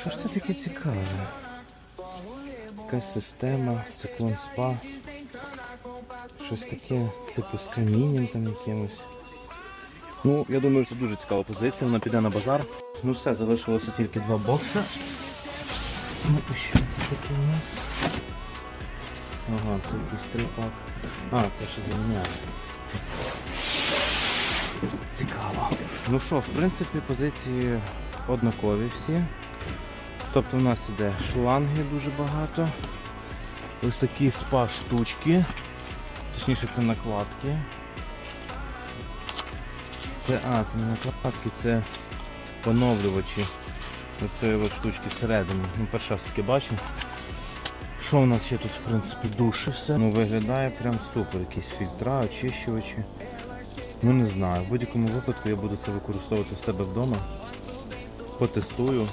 Що ж це таке цікаве? Якась система, циклон спа. Щось таке, типу з камінням там якимось. Ну, я думаю, що це дуже цікава позиція, вона піде на базар. Ну все, залишилося тільки два бокси. Ну і що це таке у нас? Ага, це якийсь трипак. А, це ще заміняє. Цікаво. Ну що, в принципі, позиції однакові всі. Тобто у нас іде шланги дуже багато. Ось такі спа штучки. Точніше це накладки. Це, а, це не накладки, це поновлювачі оцієї от штучки всередині. Ну, перший раз таке бачу. Що у нас ще тут, в принципі, душ і все. Ну, виглядає прям супер. Якісь фільтра, очищувачі. Ну не знаю. В будь-якому випадку я буду це використовувати в себе вдома. Потестую.